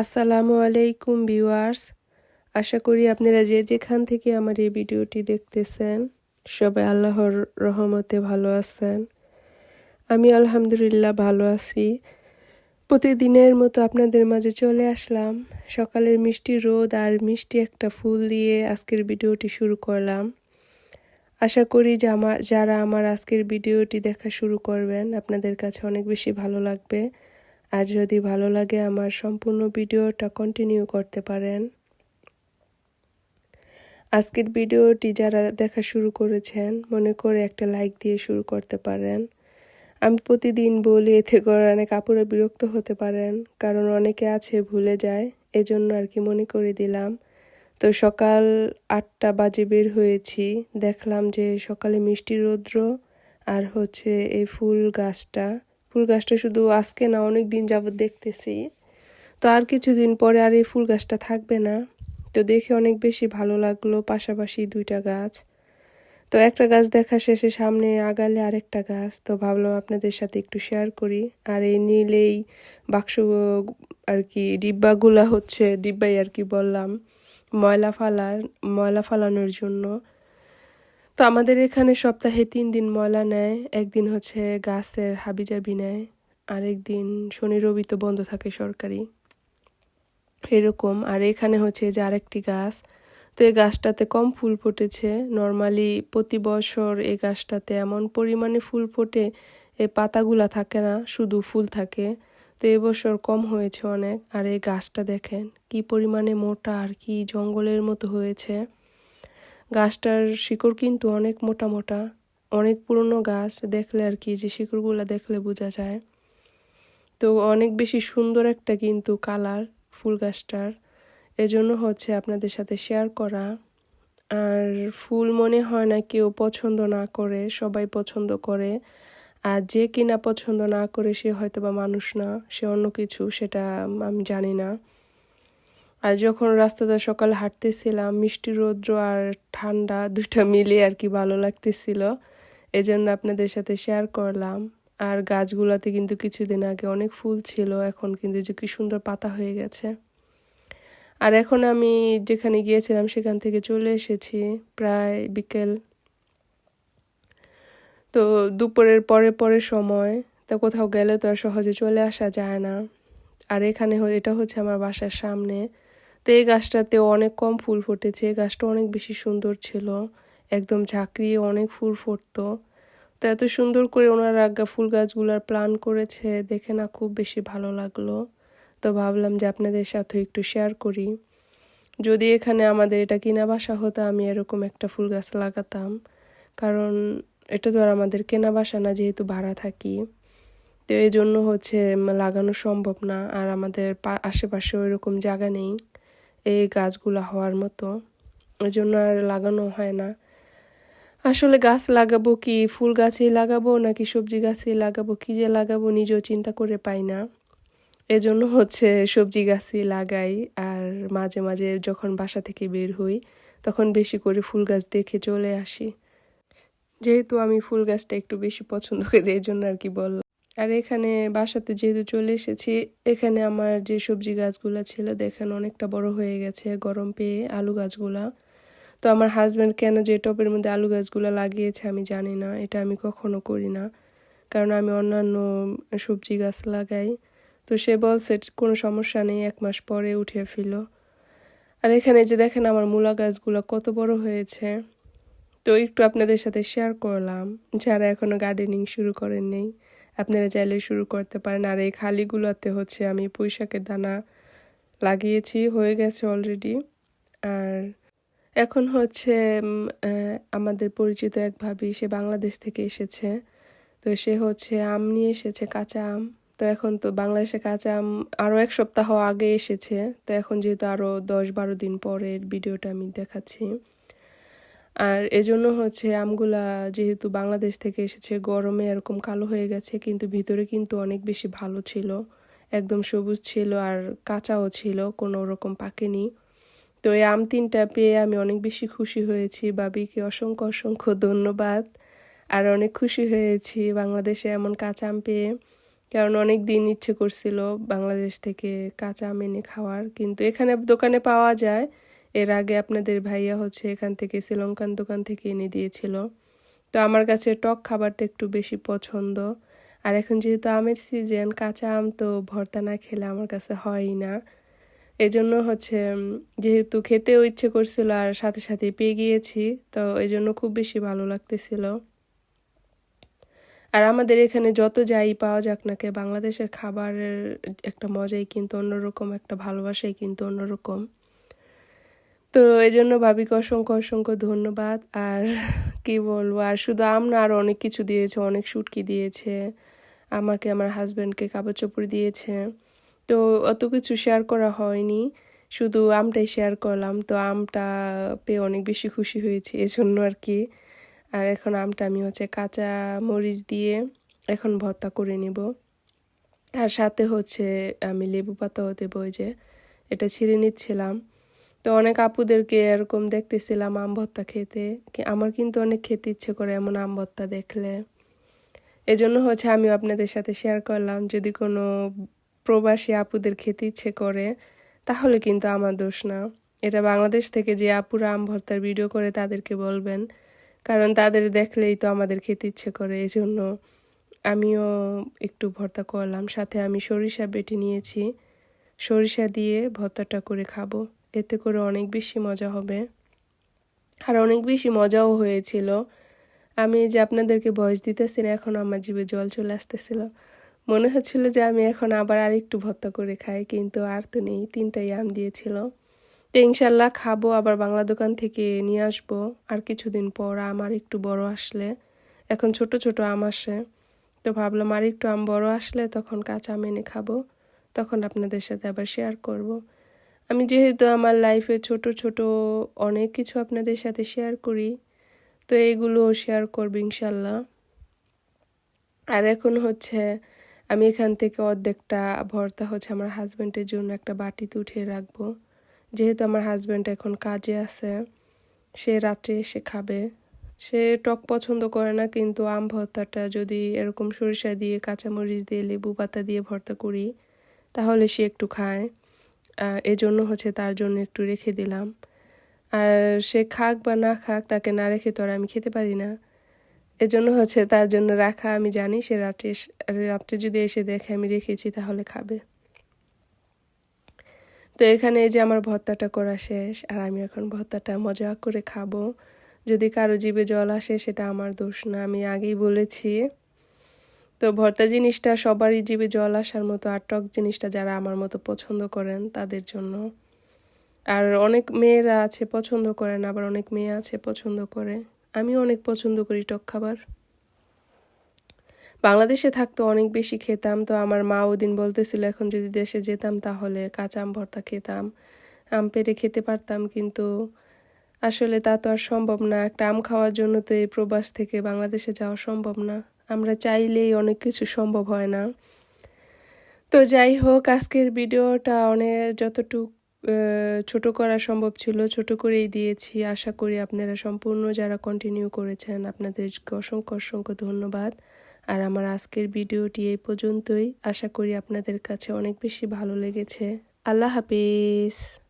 আসসালামু আলাইকুম ভিউয়ার্স। আশা করি আপনারা যে যেখান থেকে আমার এই ভিডিওটি দেখতেছেন, সবাই আল্লাহর রহমতে ভালো আছেন। আমি আলহামদুলিল্লাহ ভালো আছি। প্রতিদিনের মতো আপনাদের মাঝে চলে আসলাম। সকালের মিষ্টি রোদ আর মিষ্টি একটা ফুল দিয়ে আজকের ভিডিওটি শুরু করলাম। আশা করি যে আমার যারা আমার আজকের ভিডিওটি দেখা শুরু করবেন, আপনাদের কাছে অনেক বেশি ভালো লাগবে। আর যদি ভালো লাগে আমার সম্পূর্ণ ভিডিওটা কন্টিনিউ করতে পারেন। আজকের ভিডিওটি যারা দেখা শুরু করেছেন, মনে করে একটা লাইক দিয়ে শুরু করতে পারেন। আমি প্রতিদিন বলি, এতে করে অনেক আপুরা বিরক্ত হতে পারেন, কারণ অনেকে আছে ভুলে যায়, এজন্য আর কি মনে করে দিলাম। তো সকাল আটটা বাজে বের হয়েছি, দেখলাম যে সকালে মিষ্টি রৌদ্র আর হচ্ছে এই ফুল গাছটা। ফুল গাছটা শুধু আজকে না অনেক দিন যাবত দেখতেছি। তো আর কিছুদিন পরে আর এই ফুল গাছটা থাকবে না। তো দেখে অনেক বেশি ভালো লাগল পাশাপাশি দুইটা গাছ। তো একটা গাছ দেখা শেষে সামনে আগালে আরেকটা গাছ। তো ভাবলাম আপনাদের সাথে একটু শেয়ার করি। আর এই নীলেই বাক্স আর কি ডিব্বাগুলা হচ্ছে, ডিব্বাই আর কি বললাম, ময়লা ফালার, ময়লা ফালানোর জন্য। তো আমাদের এখানে সপ্তাহে তিন দিন ময়লা নেয়, একদিন হচ্ছে গাছের হাবিজাবি নেয়, আরেকদিন শনি, রবি তো বন্ধ থাকে সরকারি। এরকম, আর এখানে হচ্ছে যে আরেকটি গাছ, তো এই গাছটাতে কম ফুল ফুটেছে। নর্মালি প্রতি বছর এই গাছটাতে এমন পরিমাণে ফুল ফোটে এই পাতাগুলা থাকে না, শুধু ফুল থাকে। তো এবছর কম হয়েছে অনেক, আর এই গাছটা দেখেন কি পরিমাণে মোটা আর কি জঙ্গলের মতো হয়েছে। গাছটার শিকড় কিন্তু অনেক মোটা মোটা, অনেক পুরনো গাছ দেখলে আর কি, যে শিকড়গুলো দেখলে বোঝা যায়। তো অনেক বেশি সুন্দর একটা কিন্তু কালার ফুল গাছটার। এজন্য হচ্ছে আপনাদের সাথে শেয়ার করা। আর ফুল মনে হয় না কেউ পছন্দ না করে, সবাই পছন্দ করে। আর যে কিনা পছন্দ না করে সে হয়তো বা মানুষ না, সে অন্য কিছু, সেটা আমি জানি না। আর যখন রাস্তাতে সকাল হাঁটতেছিলাম, মিষ্টি রৌদ্র আর ঠান্ডা দুটা মিলিয়ে আর কি ভালো লাগতেছিল। জন্য আপনাদের সাথে শেয়ার করলাম। আর গাছগুলোতে কিন্তু কিছুদিন আগে অনেক ফুল ছিল, এখন কিন্তু যে কি সুন্দর পাতা হয়ে গেছে। আর এখন আমি যেখানে গিয়েছিলাম সেখান থেকে চলে এসেছি প্রায় বিকেল। তো দুপুরের পরে পরে সময়, তা কোথাও গেলে তো আর সহজে চলে আসা যায় না। আর এখানে এটা হচ্ছে আমার বাসার সামনে। তো এই গাছটাতেও অনেক কম ফুল ফুটেছে, গাছটা অনেক বেশি সুন্দর ছিল, একদম ঝাঁকড়িয়ে অনেক ফুল ফুটতো। তো এত সুন্দর করে ওনারা ফুল গাছগুলার প্ল্যান করেছে, দেখে না খুব বেশি ভালো লাগল। তো ভাবলাম যে আপনাদের সাথে একটু শেয়ার করি। যদি এখানে আমাদের এটা কেনা বাসা হতো, আমি এরকম একটা ফুল গাছ লাগাতাম। কারণ এটা তো আর আমাদের কেনা বাসা না, যেহেতু ভাড়া থাকি। তো এই জন্য হচ্ছে লাগানো সম্ভব না, আর আমাদের আশেপাশে ওইরকম জায়গা নেই। এই গাছগুলো হওয়ার মতো। ওই জন্য আর লাগানো হয় না। আসলে গাছ লাগাবো কি, ফুল গাছেই লাগাবো নাকি সবজি গাছেই লাগাবো, কি যে লাগাবো নিজেও চিন্তা করে পাই না। এজন্য হচ্ছে সবজি গাছই লাগাই আর মাঝে মাঝে যখন বাসা থেকে বের হই, তখন বেশি করে ফুল গাছ দেখে চলে আসি। যেহেতু আমি ফুল গাছটা একটু বেশি পছন্দ করি এই জন্য আর কি বললাম আর এখানে বাসাতে যেহেতু চলে এসেছি, এখানে আমার যে সবজি গাছগুলো ছিল দেখেন অনেকটা বড় হয়ে গেছে গরম পেয়ে আলু গাছগুলা। তো আমার হাজব্যান্ড কেন যে টপের মধ্যে আলু গাছগুলো লাগিয়েছে আমি জানি না, এটা আমি কখনো করি না। কারণ আমি অন্যান্য সবজি গাছ লাগাই। তো সে বলছে, কোনো সমস্যা নেই, এক মাস পরে উঠে ফেল। আর এখানে যে দেখেন আমার মূলা গাছগুলো কত বড় হয়েছে। তো একটু আপনাদের সাথে শেয়ার করলাম, যারা এখনও গার্ডেনিং শুরু করেন নেই আপনারা চাইলে শুরু করতে পারেন। আর এই খালিগুলোতে হচ্ছে আমি পুঁইশাকের দানা লাগিয়েছি, হয়ে গেছে অলরেডি আর এখন হচ্ছে আমাদের পরিচিত এক ভাবি, সে বাংলাদেশ থেকে এসেছে। তো সে হচ্ছে আম নিয়ে এসেছে, কাঁচা আম। তো এখন তো বাংলাদেশে কাঁচা আম আরও এক সপ্তাহ আগে এসেছে। তো এখন যেহেতু আরও দশ বারো দিন পরের ভিডিওটা আমি দেখাচ্ছি। আর এজন্য হচ্ছে আমগুলা যেহেতু বাংলাদেশ থেকে এসেছে, গরমে এরকম কালো হয়ে গেছে, কিন্তু ভিতরে কিন্তু অনেক বেশি ভালো ছিল। একদম সবুজ ছিল আর কাঁচাও ছিল, কোনো রকম পাকেনি তো এই আম তিনটা পেয়ে আমি অনেক বেশি খুশি হয়েছি। বাবিকে অসংখ্য অসংখ্য ধন্যবাদ। আর অনেক খুশি হয়েছি বাংলাদেশে এমন কাঁচা আম পেয়ে। কারণ অনেক দিন ইচ্ছে করছিল বাংলাদেশ থেকে কাঁচা আম এনে খাওয়ার, কিন্তু এখানে দোকানে পাওয়া যায়। এর আগে আপনাদের ভাইয়া হচ্ছে এখান থেকে শ্রীলঙ্কান দোকান থেকে এনে দিয়েছিল। তো আমার কাছে টক খাবারটা একটু বেশি পছন্দ। আর এখন যেহেতু আমের সিজন, কাঁচা আম তো ভর্তা না খেলে আমার কাছে হয়ই না। এই জন্য হচ্ছে যেহেতু খেতেও ইচ্ছে করছিল আর সাথে সাথে পেয়ে গিয়েছি, তো এই জন্য খুব বেশি ভালো লাগতেছিল। আর আমাদের এখানে যত যাই পাওয়া যাক নাকি বাংলাদেশের খাবারের একটা মজাই কিন্তু অন্যরকম, একটা ভালোবাসাই কিন্তু অন্যরকম। তো এই জন্য ভাবিকে অসংখ্য অসংখ্য ধন্যবাদ। আর কি বলব, আর শুধু আম না আরও অনেক কিছু দিয়েছে, অনেক শুটকি দিয়েছে। আমাকে, আমার হাজব্যান্ডকে কাপড় চোপড় দিয়েছে। তো অত কিছু শেয়ার করা হয়নি, শুধু আমটাই শেয়ার করলাম। তো আমটা পেয়ে অনেক বেশি খুশি হয়েছি এজন্য আর কি। আর এখন আমটা আমি হচ্ছে কাঁচা মরিচ দিয়ে এখন ভর্তা করে নেব। আর সাথে হচ্ছে আমি লেবু পাতাও দেবো যে এটা ছিঁড়ে নিচ্ছিলাম। তো অনেক আপুদেরকে এরকম দেখতেছিলাম আম ভর্তা খেতে। আমার কিন্তু অনেক খেতে ইচ্ছে করে এমন আম ভর্তা দেখলে। এজন্য হচ্ছে আমিও আপনাদের সাথে শেয়ার করলাম, যদি কোনো প্রবাসী আপুদের খেতে ইচ্ছে করে, তাহলে কিন্তু আমার দোষ না। এটা বাংলাদেশ থেকে যে আপুরা আম ভর্তার ভিডিও করে তাদেরকে বলবেন, কারণ তাদের দেখলেই তো আমাদের খেতে ইচ্ছে করে। এই জন্য আমিও একটু ভর্তা করলাম, সাথে আমি সরিষা বেটে নিয়েছি। সরিষা দিয়ে ভর্তাটা করে খাব। এতে করে অনেক বেশি মজা হবে। আর অনেক বেশি মজাও হয়েছিল। আমি যে আপনাদেরকে বয়স দিতেছি না, এখন আমার জীবে জল চলে আসতেছিল। মনে হচ্ছিল যে আমি এখন আবার আর একটু করে খাই, কিন্তু আর তো নেই, তিনটাই আম দিয়েছিল। তো ইনশাল্লাহ খাব, আবার বাংলা দোকান থেকে নিয়ে আসব। আর কিছুদিন পর আম আর একটু বড় আসলে। এখন ছোট ছোট আম আসে। তো ভাবলাম আর একটু আম বড় আসলে তখন কাঁচা আম এনে খাব। তখন আপনাদের সাথে আবার শেয়ার করব। আমি যেহেতু আমার লাইফে ছোট ছোট অনেক কিছু আপনাদের সাথে শেয়ার করি, তো এইগুলো শেয়ার করব ইনশাল্লাহ। আর এখন হচ্ছে আমি এখান থেকে অর্ধেকটা ভর্তা হচ্ছে আমার হাজব্যান্ডের জন্য একটা বাটিতে উঠিয়ে রাখব। যেহেতু আমার হাজব্যান্ড এখন কাজে আছে, সে রাত্রে এসে খাবে। সে টক পছন্দ করে না, কিন্তু আম ভর্তাটা যদি এরকম সরিষা দিয়ে, কাঁচামরিচ দিয়ে, লেবু পাতা দিয়ে ভর্তা করি, তাহলে সে একটু খায়। এজন্য হচ্ছে তার জন্য একটু রেখে দিলাম। আর সে খাক বা না খাক, তাকে না রেখে তো আর আমি খেতে পারি না। এজন্য হচ্ছে তার জন্য রাখা, আমি জানি সে রাত্রে রাত্রে যদি এসে দেখে আমি রেখেছি, তাহলে খাবে। তো এখানে এই যে আমার ভর্তাটা করা শেষ, আর আমি এখন ভর্তাটা মজা করে খাব। যদি কারও জীবে জল আসে, সেটা আমার দোষ না, আমি আগেই বলেছি। তো ভর্তা জিনিসটা সবারই জীবে জল আসার মতো, আর টক জিনিসটা যারা আমার মতো পছন্দ করেন তাদের জন্য। আর অনেক মেয়েরা আছে পছন্দ করেন, আবার অনেক মেয়ে আছে পছন্দ করে। আমি অনেক পছন্দ করি টক খাবার। বাংলাদেশে থাকতো অনেক বেশি খেতাম, তো আমার মা ওদিন বলতেছিল, এখন যদি দেশে যেতাম তাহলে কাঁচা আম ভর্তা খেতাম। আম পেরে খেতে পারতাম, কিন্তু আসলে তা তো আর সম্ভব না। একটা আম খাওয়ার জন্য তো এই প্রবাস থেকে বাংলাদেশে যাওয়া সম্ভব না। আমরা চাইলেই অনেক কিছু সম্ভব হয় না। তো যাই হোক, আজকের ভিডিওটা অনেক যতটুক ছোট করা সম্ভব ছিল, ছোট করেই দিয়েছি। আশা করি আপনারা সম্পূর্ণ যারা কন্টিনিউ করেছেন, আপনাদেরকে অসংখ্য অসংখ্য ধন্যবাদ। আর আমার আজকের ভিডিওটি এই পর্যন্তই। আশা করি আপনাদের কাছে অনেক বেশি ভালো লেগেছে। আল্লাহ হাফিজ।